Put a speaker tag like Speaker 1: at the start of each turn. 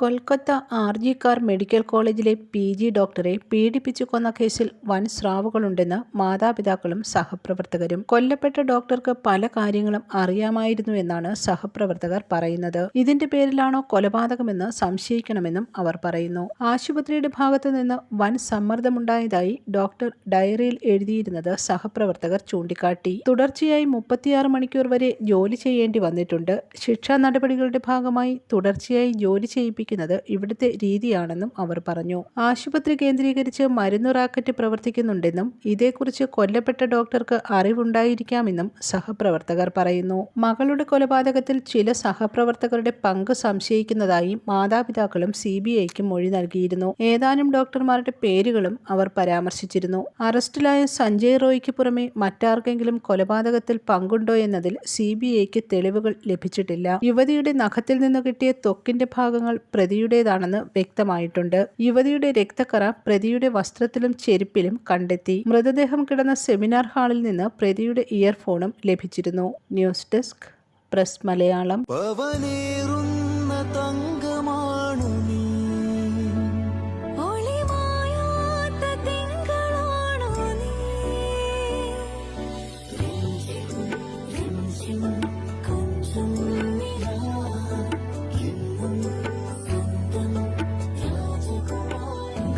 Speaker 1: Kolkata R G Kar medical കോളേജിലെ P G ഡോക്ടറെ പീഡിപ്പിച്ചു കൊന്ന കേസിൽ വൻ സ്രാവുകളുണ്ടെന്ന് മാതാപിതാക്കളും സഹപ്രവർത്തകരും. കൊല്ലപ്പെട്ട ഡോക്ടർക്ക് പല കാര്യങ്ങളും അറിയാമായിരുന്നു എന്നാണ് സഹപ്രവർത്തകർ പറയുന്നത്. ഇതിന്റെ പേരിലാണോ കൊലപാതകമെന്ന് സംശയിക്കണമെന്നും അവർ പറയുന്നു. ആശുപത്രിയുടെ ഭാഗത്തു നിന്ന് വൻ സമ്മർദ്ദമുണ്ടായതായി ഡോക്ടർ ഡയറിയിൽ എഴുതിയിരുന്നത് സഹപ്രവർത്തകർ ചൂണ്ടിക്കാട്ടി. തുടർച്ചയായി മുപ്പത്തിയാറ് മണിക്കൂർ വരെ ജോലി ചെയ്യേണ്ടി വന്നിട്ടുണ്ട്. ശിക്ഷാ നടപടികളുടെ ഭാഗമായി തുടർച്ചയായി ജോലി ചെയ്യിപ്പിക്കുന്നത് ഇവിടുത്തെ രീതിയാണെന്നും അവർ പറഞ്ഞു. ആശുപത്രി കേന്ദ്രീകരിച്ച് മരുന്ന് റാക്കറ്റ് പ്രവർത്തിക്കുന്നുണ്ടെന്നും ഇതേക്കുറിച്ച് കൊല്ലപ്പെട്ട ഡോക്ടർക്ക് അറിവുണ്ടായിരിക്കാമെന്നും സഹപ്രവർത്തകർ പറയുന്നു. മകളുടെ കൊലപാതകത്തിൽ ചില സഹപ്രവർത്തകരുടെ പങ്ക് സംശയിക്കുന്നതായി മാതാപിതാക്കളും സി ബി ഐക്കും മൊഴി നൽകിയിരുന്നു. ഏതാനും ഡോക്ടർമാരുടെ പേരുകളും അവർ പരാമർശിച്ചിരുന്നു. അറസ്റ്റിലായ സഞ്ജയ് റോയ്ക്ക് പുറമെ മറ്റാർക്കെങ്കിലും കൊലപാതകത്തിൽ പങ്കുണ്ടോ എന്നതിൽ സി ബി ഐക്ക് തെളിവുകൾ ലഭിച്ചിട്ടില്ല. യുവതിയുടെ നഖത്തിൽ നിന്ന് കിട്ടിയ ത്വക്കിന്റെ ഭാഗങ്ങൾ പ്രതിയുടേതാണെന്ന് വ്യക്തമായിട്ടുണ്ട്. യുവതിയുടെ രക്തക്കറ പ്രതിയുടെ വസ്ത്രത്തിലും ചെരുപ്പിലും കണ്ടെത്തി. മൃതദേഹം കിടന്ന സെമിനാർ ഹാളിൽ നിന്ന് പ്രതിയുടെ ഇയർഫോണും ലഭിച്ചിരുന്നു.
Speaker 2: News desk press Malayalam. രാജകുമാരി